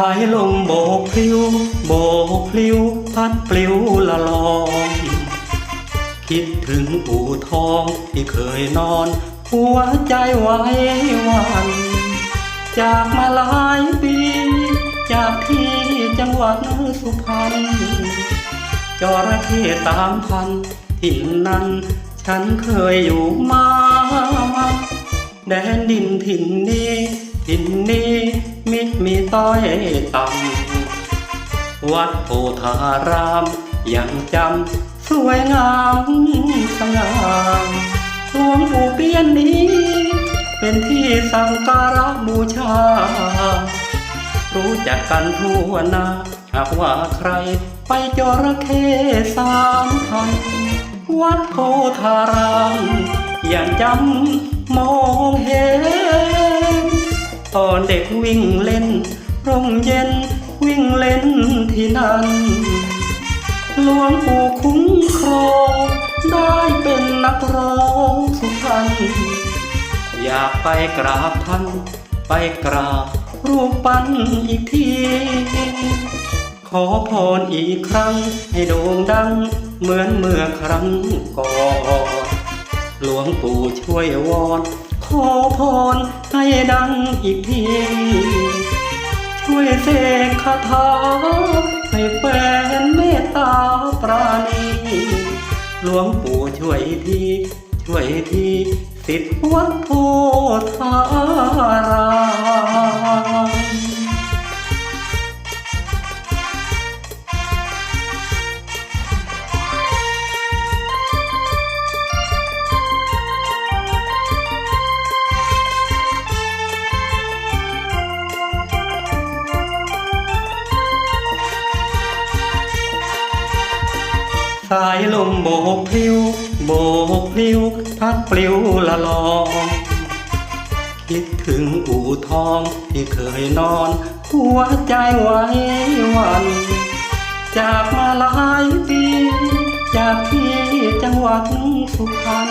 ายลมโบกพลิ้ว โบกพลิ้ว พัดปลิวละลอง คิดถึงอู่ทองที่เคยนอน หัวใจไว้วันจากมาหลายปี จากที่จังหวัดสุพรรณจระเข้สามพันถิ่นนั้น ฉันเคยอยู่มา แดนดินถิ่นนี้ถิ่นนี้ มิตรมีต้อยต่ำวัดโพธารามยังจำสวยงามสง่าหลวงปู่เปี้ยนนี้ เป็นที่สังการะบูชา รู้จักกันทั่วหนาหากว่าใครไปจระเข้สามพันวัดโพธารามยังจำมองเห็น ตอนเด็กวิ่งเล่น ร่มเย็นวิ่งเล่นที่นั่นหลวงปู่คุ้มครองได้เป็นนักร้องสุพรรณอยากไปกราบท่านไปกราบรูปปั้นอีกที ขอพรอีกครั้งให้โด่งดังเหมือนเมื่อครั้งก่อนหลวงปู่ช่วยวอน อพรให้ดังอีกทีช่วยเสกคาถาให้แฟนเมตตาปราณีหลวงปู่ช่วยทีช่วยทีสิทธิ์วัดโพธารามายลมโบกพลิ้ว โบกพลิ้ว พัดปลิวละลองคิดถึงอู่ทองที่เคยนอน หัวใจไว้วัน จากมาหลายปีจากที่จังหวัดสุพรรณ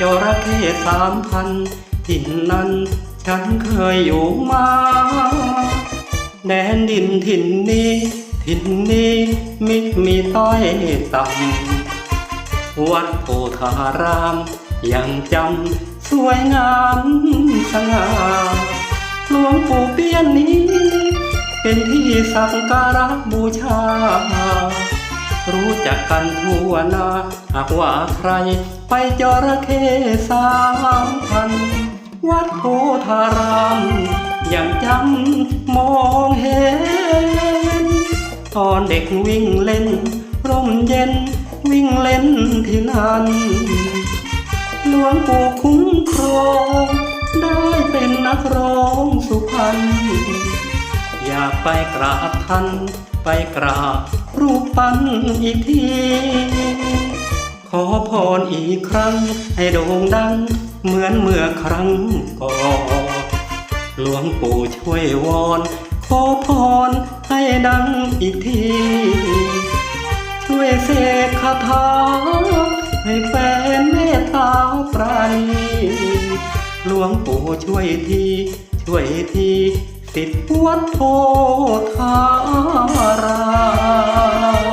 จระเข้สามพันถิ่นนั้น ฉันเคยอยู่มาแดนดินถิ่นนี้ ถิ่นนี้มิมีต้อยต่ำวัดโพธารามยังจำสวยงามสง่าหลวงปู่เปี้ยนนี้ เป็นที่สักการะบูชา รู้จักกันทั่วหนาหากว่าใครไปจระเข้สามพัน วัดโพธารามยังจำม กวิ่งเล่น ร่มเย็นวิ่งเล่นที่นั่นหลวงปู่คุ้มครองได้เป็นนักร้องสุพรรณอยากไปกราบท่านไปกราบรูปปั้นอีกที ขอพรอีกครั้ง ให้โด่งดัง เหมือนเมื่อครั้งก่อนหลวงปู่ช่วยวอน ขอพรให้ดังอีกที ช่วยเสกคาถาให้แฟนเมตตาปราณีหลวงปู่ช่วยที ช่วยทีติดวัดโพธาราม